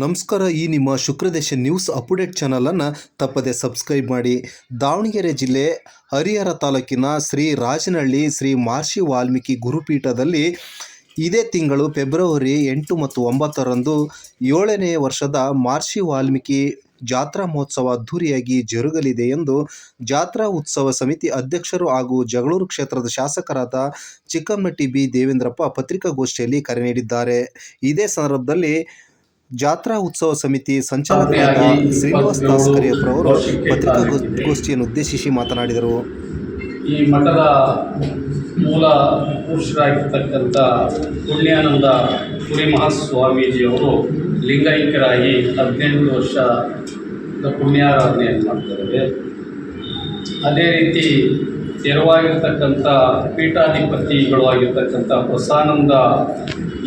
ನಮಸ್ಕಾರ, ಈ ನಿಮ್ಮ ಶುಕ್ರದೇಶ ನ್ಯೂಸ್ ಅಪ್ಡೇಟ್ ಚಾನಲನ್ನು ತಪ್ಪದೆ ಸಬ್ಸ್ಕ್ರೈಬ್ ಮಾಡಿ. ದಾವಣಗೆರೆ ಜಿಲ್ಲೆ ಹರಿಹರ ತಾಲೂಕಿನ ಶ್ರೀ ರಾಜನಹಳ್ಳಿ ಶ್ರೀ ಮಹರ್ಷಿ ವಾಲ್ಮೀಕಿ ಗುರುಪೀಠದಲ್ಲಿ ಇದೇ ತಿಂಗಳು ಫೆಬ್ರವರಿ ಎಂಟು ಮತ್ತು ಒಂಬತ್ತರಂದು ಏಳನೇ ವರ್ಷದ ಮಹರ್ಷಿ ವಾಲ್ಮೀಕಿ ಜಾತ್ರಾ ಮಹೋತ್ಸವ ಅದ್ಧೂರಿಯಾಗಿ ಜರುಗಲಿದೆ ಎಂದು ಜಾತ್ರಾ ಉತ್ಸವ ಸಮಿತಿ ಅಧ್ಯಕ್ಷರು ಹಾಗೂ ಜಗಳೂರು ಕ್ಷೇತ್ರದ ಶಾಸಕರಾದ ಚಿಕ್ಕಮಟ್ಟಿ ಬಿ ದೇವೇಂದ್ರಪ್ಪ ಪತ್ರಿಕಾಗೋಷ್ಠಿಯಲ್ಲಿ ಕರೆ ನೀಡಿದ್ದಾರೆ. ಇದೇ ಸಂದರ್ಭದಲ್ಲಿ ಜಾತ್ರಾ ಉತ್ಸವ ಸಮಿತಿ ಸಂಚಾಲಕರಾದ ಶ್ರೀನಿವಾಸ್ ದಾಸ್ ಕರಿಯಪ್ಪರವರು ಪತ್ರಿಕಾಗೋಷ್ಠಿಯನ್ನು ಉದ್ದೇಶಿಸಿ ಮಾತನಾಡಿದರು. ಈ ಮಠದ ಮೂಲ ಪುರುಷರಾಗಿರ್ತಕ್ಕಂಥ ಪುಣ್ಯಾನಂದ ಪುರಿ ಸ್ವಾಮೀಜಿಯವರು ಲಿಂಗೈಕ್ಯರಾಗಿ ಹದಿನೆಂಟು ವರ್ಷದ ಪುಣ್ಯಾರಾಧನೆಯನ್ನು ಮಾಡ್ತಾರೆ ಅದೇ ರೀತಿ ತೆರವಾಗಿರ್ತಕ್ಕಂಥ ಪೀಠಾಧಿಪತಿಗಳು ಆಗಿರ್ತಕ್ಕಂಥ ಪ್ರಸಾನಂದ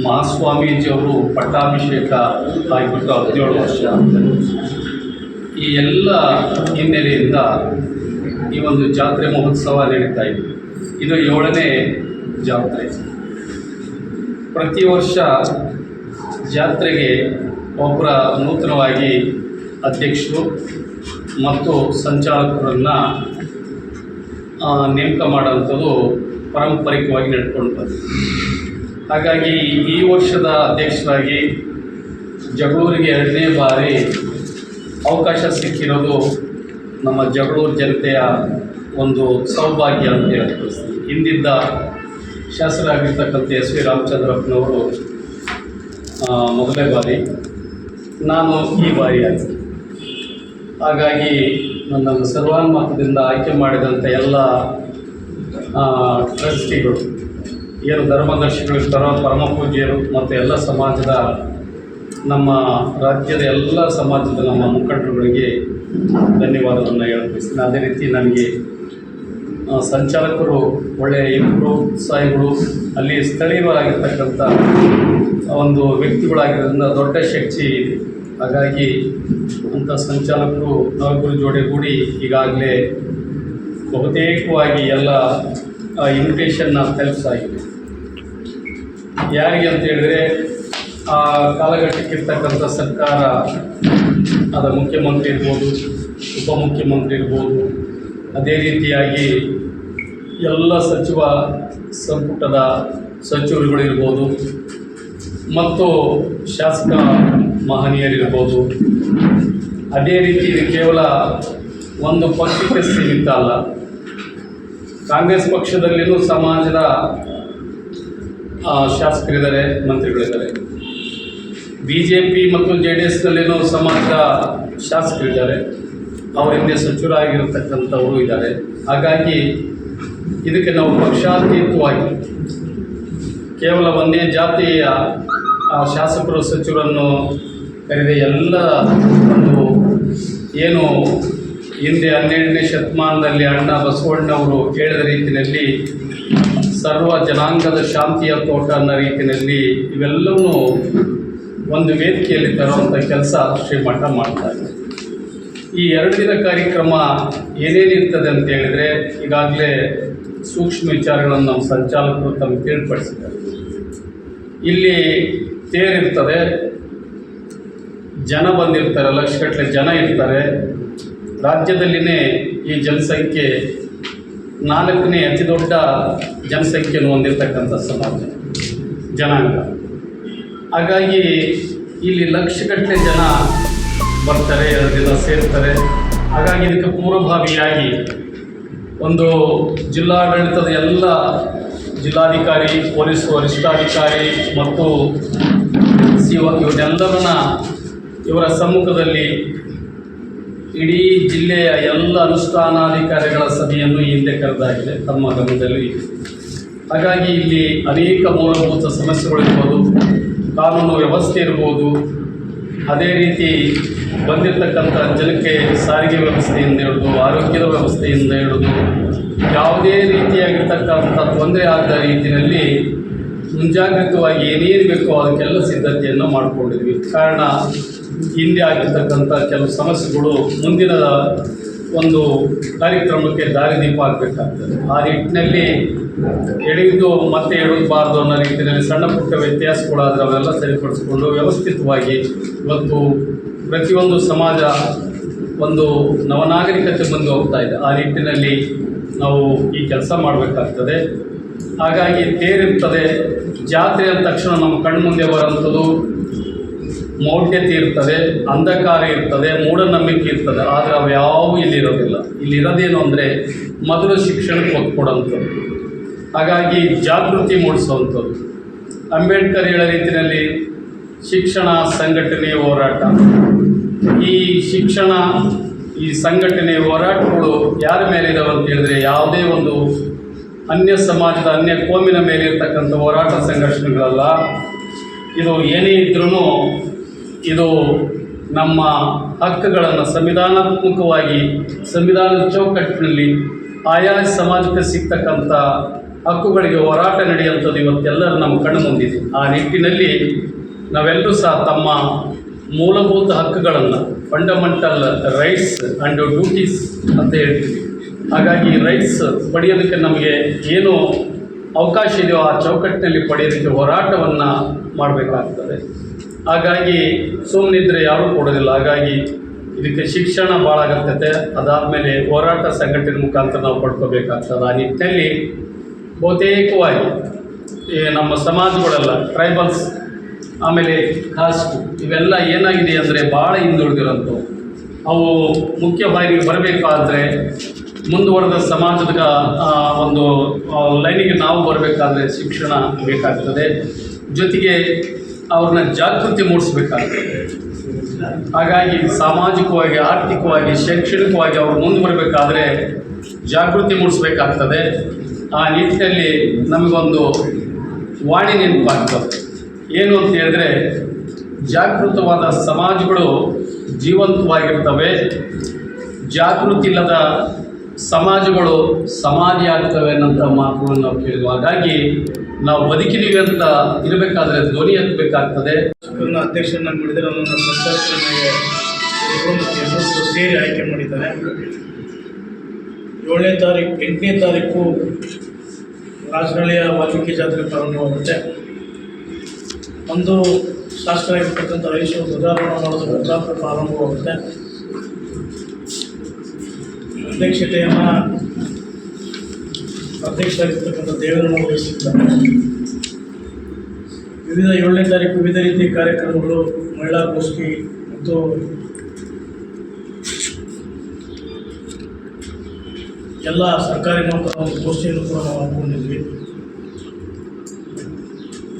ಮಹಾಸ್ವಾಮೀಜಿಯವರು ಪಟ್ಟಾಭಿಷೇಕ ಆಗಿಬಿಟ್ಟು ಹದಿನೇಳು ವರ್ಷ ಈ ಎಲ್ಲ ಹಿನ್ನೆಲೆಯಿಂದ ಈ ಒಂದು ಜಾತ್ರೆ ಮಹೋತ್ಸವ ನಡೀತಾ ಇದೆ. ಇದು ಏಳನೇ ಜಾತ್ರೆ. ಪ್ರತಿ ವರ್ಷ ಜಾತ್ರೆಗೆ ಒಬ್ಬರ ನೂತನವಾಗಿ ಅಧ್ಯಕ್ಷರು ಮತ್ತು ಸಂಚಾಲಕರನ್ನು ನೇಮಕ ಮಾಡೋವಂಥದ್ದು ಪಾರಂಪರಿಕವಾಗಿ ನಡ್ಕೊಂಡು ಬಂತು ಹಾಗಾಗಿ ಈ ವರ್ಷದ ಅಧ್ಯಕ್ಷರಾಗಿ ಜಗಳೂರಿಗೆ ಎರಡನೇ ಬಾರಿ ಅವಕಾಶ ಸಿಕ್ಕಿರೋದು ನಮ್ಮ ಜಗಳೂರು ಜನತೆಯ ಒಂದು ಸೌಭಾಗ್ಯ ಅಂತ ಹೇಳಿ ಹಿಂದಿದ್ದ ಶಾಸಕರಾಗಿರ್ತಕ್ಕಂಥ ಎಸ್ ವಿ ರಾಮಚಂದ್ರಪ್ಪನವರು ಮೊದಲೇ ಬಾರಿ ನಾನು ಈ ಬಾರಿ ಹಾಗಾಗಿ ನನ್ನನ್ನು ಸರ್ವಾನುಮತದಿಂದ ಆಯ್ಕೆ ಮಾಡಿದಂಥ ಎಲ್ಲ ಟ್ರಸ್ಟಿಗಳು, ಏನು ಧರ್ಮದರ್ಶಿಗಳು, ಇರ್ತಾರೋ ಪರಮ ಪೂಜ್ಯರು ಮತ್ತು ಎಲ್ಲ ಸಮಾಜದ ನಮ್ಮ ರಾಜ್ಯದ ಎಲ್ಲ ಸಮಾಜದ ನಮ್ಮ ಮುಖಂಡರುಗಳಿಗೆ ಧನ್ಯವಾದವನ್ನು ಹೇಳ್ತೀನಿ ಅದೇ ರೀತಿ ನನಗೆ ಸಂಚಾಲಕರು, ಒಳ್ಳೆಯ ಇಬ್ಬರು ಉತ್ಸಾಹಿಗಳು, ಅಲ್ಲಿ ಸ್ಥಳೀಯರಾಗಿರ್ತಕ್ಕಂಥ ಒಂದು ವ್ಯಕ್ತಿಗಳಾಗಿರೋದ್ರಿಂದ ದೊಡ್ಡ ಶಕ್ತಿ ಇದೆ. ಹಾಗಾಗಿ ಅಂಥ ಸಂಚಾಲಕರು ನಾವಿಬ್ಬರು ಜೋಡಿಗೂಡಿ ಈಗಾಗಲೇ ಬಹುತೇಕವಾಗಿ ಎಲ್ಲ ಇನ್ವಿಟೇಷನ್ನ ತಲುಪಿಸಾಗಿದೆ. ಯಾರಿಗೆ ಅಂತ ಹೇಳಿದ್ರೆ ಆ ಕಾಲಘಟ್ಟಕ್ಕಿರ್ತಕ್ಕಂಥ ಸರ್ಕಾರ ಅದರ ಮುಖ್ಯಮಂತ್ರಿ ಇರ್ಬೋದು, ಉಪಮುಖ್ಯಮಂತ್ರಿ ಇರ್ಬೋದು, ಅದೇ ರೀತಿಯಾಗಿ ಎಲ್ಲ ಸಚಿವ ಸಂಪುಟದ ಸಚಿವರುಗಳಿರ್ಬೋದು, ಮತ್ತು ಶಾಸಕ ಮಹನೀಯರಿರ್ಬೋದು. ಅದೇ ರೀತಿ ಇದು ಕೇವಲ ಒಂದು ಪಕ್ಷಕ್ಕೆ ಸೀಮಿತ ಅಲ್ಲ. ಕಾಂಗ್ರೆಸ್ ಪಕ್ಷದಲ್ಲಿಯೂ ಸಮಾಜದ ಶಾಸಕರಿದ್ದಾರೆ, ಮಂತ್ರಿಗಳಿದ್ದಾರೆ. ಬಿ ಜೆ ಪಿ ಮತ್ತು ಜೆ ಡಿ ಎಸ್ನಲ್ಲಿನೂ ಸಮಾಜದ ಶಾಸಕರಿದ್ದಾರೆ. ಅವರ ಹಿಂದೆ ಸಚಿವರಾಗಿರತಕ್ಕಂಥವರು ಇದ್ದಾರೆ. ಹಾಗಾಗಿ ಇದಕ್ಕೆ ನಾವು ಪಕ್ಷಾತೀತವಾಗಿ ಕೇವಲ ಒಂದೇ ಜಾತಿಯ ಶಾಸಕರು, ಸಚಿವರನ್ನು ಕರೆದ ಎಲ್ಲ ಒಂದು ಏನು ಹಿಂದೆ ಹನ್ನೆರಡನೇ ಶತಮಾನದಲ್ಲಿ ಅಣ್ಣ ಬಸವಣ್ಣವರು ಹೇಳಿದ ರೀತಿಯಲ್ಲಿ ಸರ್ವ ಜನಾಂಗದ ಶಾಂತಿಯ ತೋಟ ಅನ್ನೋ ರೀತಿಯಲ್ಲಿ ಇವೆಲ್ಲವೂ ಒಂದು ವೇದಿಕೆಯಲ್ಲಿ ತರುವಂಥ ಕೆಲಸ ಶ್ರೀಮಠ ಮಾಡ್ತಾ ಇದೆ. ಈ ಎರಡು ದಿನ ಕಾರ್ಯಕ್ರಮ ಏನೇನಿರ್ತದೆ ಅಂತ ಹೇಳಿದರೆ ಈಗಾಗಲೇ ಸೂಕ್ಷ್ಮ ವಿಚಾರಗಳನ್ನು ನಮ್ಮ ಸಂಚಾಲಕರು ತಮಗೆ ತಿಳಿಪಡಿಸಿದ್ದಾರೆ. ಇಲ್ಲಿ ತೇರಿರ್ತದೆ ಜನ ಬಂದಿರ್ತಾರೆ ಲಕ್ಷಗಟ್ಟಲೆ ಜನ ಇರ್ತಾರೆ. ರಾಜ್ಯದಲ್ಲಿನೇ ಈ ಜನಸಂಖ್ಯೆ ನಾಲ್ಕನೇ ಅತಿ ದೊಡ್ಡ ಜನಸಂಖ್ಯೆಯನ್ನು ಹೊಂದಿರತಕ್ಕಂಥ ಸಮಾಜ, ಜನಾಂಗ. ಹಾಗಾಗಿ ಇಲ್ಲಿ ಲಕ್ಷಗಟ್ಟಲೆ ಜನ ಬರ್ತಾರೆ ದಿನ ಸೇರ್ತಾರೆ. ಹಾಗಾಗಿ ಇದಕ್ಕೆ ಪೂರ್ವಭಾವಿಯಾಗಿ ಒಂದು ಜಿಲ್ಲಾಡಳಿತದ ಎಲ್ಲ ಜಿಲ್ಲಾಧಿಕಾರಿ ಪೊಲೀಸ್ ವರಿಷ್ಠಾಧಿಕಾರಿ ಮತ್ತು ಸಿ ಇವನ್ನೆಲ್ಲರನ್ನ ಇವರ ಸಮ್ಮುಖದಲ್ಲಿ ಇಡೀ ಜಿಲ್ಲೆಯ ಎಲ್ಲ ಅನುಷ್ಠಾನಾಧಿಕಾರಿಗಳ ಸಭೆಯನ್ನು ಹಿಂದೆ ಕರೆದಾಗಿದೆ, ತಮ್ಮ ಗಮನದಲ್ಲಿ. ಹಾಗಾಗಿ ಇಲ್ಲಿ ಅನೇಕ ಮೂಲಭೂತ ಸಮಸ್ಯೆಗಳಿರ್ಬೋದು ಕಾನೂನು ವ್ಯವಸ್ಥೆ ಇರ್ಬೋದು, ಅದೇ ರೀತಿ ಬಂದಿರತಕ್ಕಂಥ ಜನಕ್ಕೆ ಸಾರಿಗೆ ವ್ಯವಸ್ಥೆಯಿಂದ ಹಿಡಿದು, ಆರೋಗ್ಯದ ವ್ಯವಸ್ಥೆಯಿಂದ ಹಿಡಿದು, ಯಾವುದೇ ರೀತಿಯಾಗಿರ್ತಕ್ಕಂಥ ತೊಂದರೆ ಆದ ರೀತಿಯಲ್ಲಿ ಮುಂಜಾಗ್ರತವಾಗಿ ಏನೇನು ಬೇಕೋ ಅದಕ್ಕೆಲ್ಲ ಸಿದ್ಧತೆಯನ್ನು ಮಾಡಿಕೊಂಡಿದ್ವಿ. ಕಾರಣ ಹಿಂದೆ ಆಗಿರ್ತಕ್ಕಂಥ ಕೆಲವು ಸಮಸ್ಯೆಗಳು ಮುಂದಿನ ಒಂದು ಕಾರ್ಯಕ್ರಮಕ್ಕೆ ದಾರಿದೀಪ ಆಗಬೇಕಾಗ್ತದೆ ಆ ನಿಟ್ಟಿನಲ್ಲಿ ಎಳೆಯುವುದು ಮತ್ತೆ ಎಡಬಾರ್ದು ಅನ್ನೋ ರೀತಿಯಲ್ಲಿ ಸಣ್ಣ ಪುಟ್ಟ ವ್ಯತ್ಯಾಸಗಳಾದರೆ ಅವೆಲ್ಲ ಸರಿಪಡಿಸ್ಕೊಂಡು ವ್ಯವಸ್ಥಿತವಾಗಿ ಇವತ್ತು ಪ್ರತಿಯೊಂದು ಸಮಾಜ ಒಂದು ನವನಾಗರಿಕತೆ ಬಂದು ಹೋಗ್ತಾ ಇದೆ. ಆ ನಿಟ್ಟಿನಲ್ಲಿ ನಾವು ಈ ಕೆಲಸ ಮಾಡಬೇಕಾಗ್ತದೆ. ಹಾಗಾಗಿ ತೇರಿರ್ತದೆ ಜಾತ್ರೆ ಅಂದ ತಕ್ಷಣ ನಮ್ಮ ಕಣ್ಮುಂದೆ ಬರೋಂಥದ್ದು ಮೌಢ್ಯತೆ ಇರ್ತದೆ ಅಂಧಕಾರ ಇರ್ತದೆ, ಮೂಢನಂಬಿಕೆ ಇರ್ತದೆ, ಆದರೆ ಅವು ಯಾವೂ ಇಲ್ಲಿರೋದಿಲ್ಲ. ಇಲ್ಲಿರೋದೇನು ಅಂದರೆ ಮೊದಲು ಶಿಕ್ಷಣಕ್ಕೆ ಒತ್ತು ಹಾಗಾಗಿ ಜಾಗೃತಿ ಮೂಡಿಸುವಂಥದ್ದು ಅಂಬೇಡ್ಕರ್ ಹೇಳೋ ರೀತಿಯಲ್ಲಿ ಶಿಕ್ಷಣ ಸಂಘಟನೆ ಹೋರಾಟ. ಈ ಶಿಕ್ಷಣ, ಈ ಸಂಘಟನೆ ಹೋರಾಟಗಳು ಯಾರ ಮೇಲೆ ಇದಾವೆ ಅಂತ ಹೇಳಿದ್ರೆ ಯಾವುದೇ ಒಂದು ಅನ್ಯ ಸಮಾಜದ, ಅನ್ಯ ಕೋಮಿನ ಮೇಲೆ ಇರ್ತಕ್ಕಂಥ ಹೋರಾಟ ಸಂಘರ್ಷಣೆಗಳಲ್ಲ ಇದು ಏನೇ ಇದ್ರೂ ಇದು ನಮ್ಮ ಹಕ್ಕುಗಳನ್ನು ಸಂವಿಧಾನಾತ್ಮಕವಾಗಿ, ಸಂವಿಧಾನದ ಚೌಕಟ್ಟಿನಲ್ಲಿ ಆಯಾ ಸಮಾಜಕ್ಕೆ ಸಿಗ್ತಕ್ಕಂಥ ಹಕ್ಕುಗಳಿಗೆ ಹೋರಾಟ ನಡೆಯುವಂಥದ್ದು ಇವತ್ತೆಲ್ಲರೂ ನಮ್ಮ ಕಣ್ಣು ಮುಂದಿದೆ. ಆ ನಿಟ್ಟಿನಲ್ಲಿ ನಾವೆಲ್ಲರೂ ಸಹ ತಮ್ಮ ಮೂಲಭೂತ ಹಕ್ಕುಗಳನ್ನು ಫಂಡಮೆಂಟಲ್ ರೈಟ್ಸ್ ಆ್ಯಂಡ್ ಡ್ಯೂಟೀಸ್ ಅಂತ ಹೇಳ್ತೀವಿ. ಹಾಗಾಗಿ ರೈಟ್ಸ್ ಪಡೆಯೋದಕ್ಕೆ ನಮಗೆ ಏನು ಅವಕಾಶ ಇದೆಯೋ ಆ ಚೌಕಟ್ಟಿನಲ್ಲಿ ಪಡೆಯೋದಕ್ಕೆ ಹೋರಾಟವನ್ನು ಮಾಡಬೇಕಾಗ್ತದೆ. ಹಾಗಾಗಿ ಸುಮ್ಮನಿದ್ರೆ ಯಾರೂ ಕೊಡೋದಿಲ್ಲ. ಹಾಗಾಗಿ ಇದಕ್ಕೆ ಶಿಕ್ಷಣ ಭಾಳ ಅಗತ್ಯತೆ. ಅದಾದಮೇಲೆ ಹೋರಾಟ ಸಂಘಟನೆ ಮುಖಾಂತರ ನಾವು ಪಡ್ಕೋಬೇಕಾಗ್ತದೆ. ಆ ನಿಟ್ಟಿನಲ್ಲಿ ಬಹುತೇಕವಾಗಿ ಈ ನಮ್ಮ ಸಮಾಜಗಳೆಲ್ಲ ಟ್ರೈಬಲ್ಸ್ ಆಮೇಲೆ ಕಾಸ್ಟ್ ಇವೆಲ್ಲ ಏನಾಗಿದೆ ಅಂದರೆ ಭಾಳ ಹಿಂದುಳಿದಿರೋಂಥವು. ಅವು ಮುಖ್ಯ ಬಾರಿಗೆ ಬರಬೇಕಾದ್ರೆ ಮುಂದುವರೆದ ಸಮಾಜದ ಒಂದು ಲೈನಿಗೆ ನಾವು ಬರಬೇಕಾದ್ರೆ ಶಿಕ್ಷಣ ಬೇಕಾಗ್ತದೆ. ಜೊತೆಗೆ ಅವ್ರನ್ನ ಜಾಗೃತಿ ಮೂಡಿಸ್ಬೇಕಾಗ್ತದೆ ಹಾಗಾಗಿ ಸಾಮಾಜಿಕವಾಗಿ, ಆರ್ಥಿಕವಾಗಿ, ಶೈಕ್ಷಣಿಕವಾಗಿ ಅವರು ಮುಂದೆ ಬರಬೇಕಾದ್ರೆ ಜಾಗೃತಿ ಮೂಡಿಸ್ಬೇಕಾಗ್ತದೆ. ಆ ನಿಟ್ಟಿನಲ್ಲಿ ನಮಗೊಂದು ವಾಣಿ ನೆನಪಾಗ್ತದೆ. ಏನು ಅಂತ ಹೇಳಿದ್ರೆ, ಜಾಗೃತವಾದ ಸಮಾಜಗಳು ಜೀವಂತವಾಗಿರ್ತವೆ. ಜಾಗೃತಿ ಇಲ್ಲದ ಸಮಾಜಗಳು ಸಮಾಧಿ ಆಗ್ತವೆ ಅನ್ನೋಂಥ ಮಾತುಗಳನ್ನು ನಾವು ಕೇಳಿದ್ವು. ಹಾಗಾಗಿ ನಾವು ಬದುಕಿದೀವಿ ಅಂತ ಇರಬೇಕಾದ್ರೆ ಧ್ವನಿ ಎತ್ತಬೇಕಾಗ್ತದೆ. ನನ್ನ ಅಧ್ಯಕ್ಷರನ್ನಾಗಿ ಮಾಡಿದರೆ ನನ್ನ ಇಬ್ಬರು ಸೇರಿ ಆಯ್ಕೆ ಮಾಡಿದ್ದಾರೆ. ಏಳನೇ ತಾರೀಕು, ಎಂಟನೇ ತಾರೀಕು ರಾಜನಹಳ್ಳಿಯ ವಾಲ್ಮೀಕಿ ಜಾತ್ರೆ ಪ್ರಾರಂಭವಾಗುತ್ತೆ. ಒಂದು ಶಾಸಕರಾಗಿರ್ತಕ್ಕಂಥ ಅವರು ಧ್ವಜಾರೋಹಣ ಮಾಡೋದು ಪ್ರಾರಂಭವಾಗುತ್ತೆ. ಅಧ್ಯಕ್ಷತೆಯನ್ನು ಅಧ್ಯಕ್ಷರಾಗಿರ್ತಕ್ಕಂಥ ದೇವರನ್ನು ವಹಿಸಿದ್ದಾರೆ ವಿವಿಧ ಏಳನೇ ತಾರೀಕು ವಿವಿಧ ರೀತಿಯ ಕಾರ್ಯಕ್ರಮಗಳು, ಮಹಿಳಾ ಗೋಷ್ಠಿ ಮತ್ತು ಎಲ್ಲ ಸರ್ಕಾರಿ ನೌಕರ ಒಂದು ಗೋಷ್ಠಿಯನ್ನು ಕೂಡ ನಾವು ಹಮ್ಮಿಕೊಂಡಿದ್ವಿ.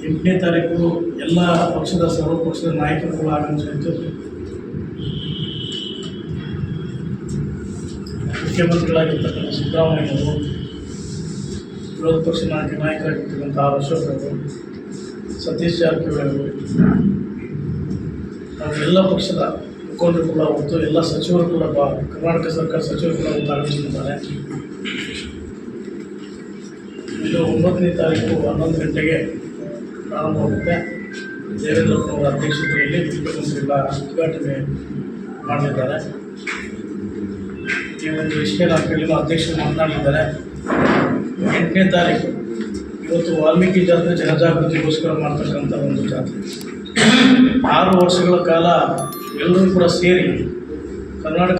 ಎಂಟನೇ ತಾರೀಕು ಎಲ್ಲ ಪಕ್ಷದ ಸರ್ವ ಪಕ್ಷದ ನಾಯಕರು ಕೂಡ ಆಗಮಿಸಿತ್ತು ಮುಖ್ಯಮಂತ್ರಿಗಳಾಗಿರ್ತಕ್ಕಂಥ ಸಿದ್ದರಾಮಯ್ಯವರು ವಿರೋಧ ಪಕ್ಷ ನಾಯಕ ನಾಯಕರಾಗಿರ್ತಕ್ಕಂಥ ಆರ್ ಅಶೋಕ್ ಅವರು, ಸತೀಶ್ ಜಾರಕಿಹೊಳಿ ಅವರು, ಹಾಗೂ ಎಲ್ಲ ಪಕ್ಷದ ಮುಖಂಡರು ಕೂಡ ಮತ್ತು ಎಲ್ಲ ಸಚಿವರು ಕೂಡ ಬಾ ಕರ್ನಾಟಕ ಸರ್ಕಾರ ಸಚಿವರು ಕೂಡ ಆಗಮಿಸಿದ್ದಾರೆ. ಇದು ಒಂಬತ್ತನೇ ತಾರೀಕು ಹನ್ನೊಂದು ಗಂಟೆಗೆ ಪ್ರಾರಂಭವಾಗುತ್ತೆ. ದೇವೇಂದ್ರಪ್ಪನವರ ಅಧ್ಯಕ್ಷತೆಯಲ್ಲಿ ಮುಖ್ಯಮಂತ್ರಿಗಳ ಉದ್ಘಾಟನೆ ಮಾಡಲಿದ್ದಾರೆ ಈ ಒಂದು ವಿಷಯ ಕೇಳಿದ ಅಧ್ಯಕ್ಷರು ಮಾತನಾಡಿದ್ದಾರೆ. ಎಂಟನೇ ತಾರೀಕು ಇವತ್ತು ವಾಲ್ಮೀಕಿ ಜಾತ್ರೆ ಜನಜಾಗೃತಿಗೋಸ್ಕರ ಮಾಡ್ತಕ್ಕಂಥ ಒಂದು ಜಾತ್ರೆ. ಆರು ವರ್ಷಗಳ ಕಾಲ ಎಲ್ಲರೂ ಕೂಡ ಸೇರಿ ಕರ್ನಾಟಕ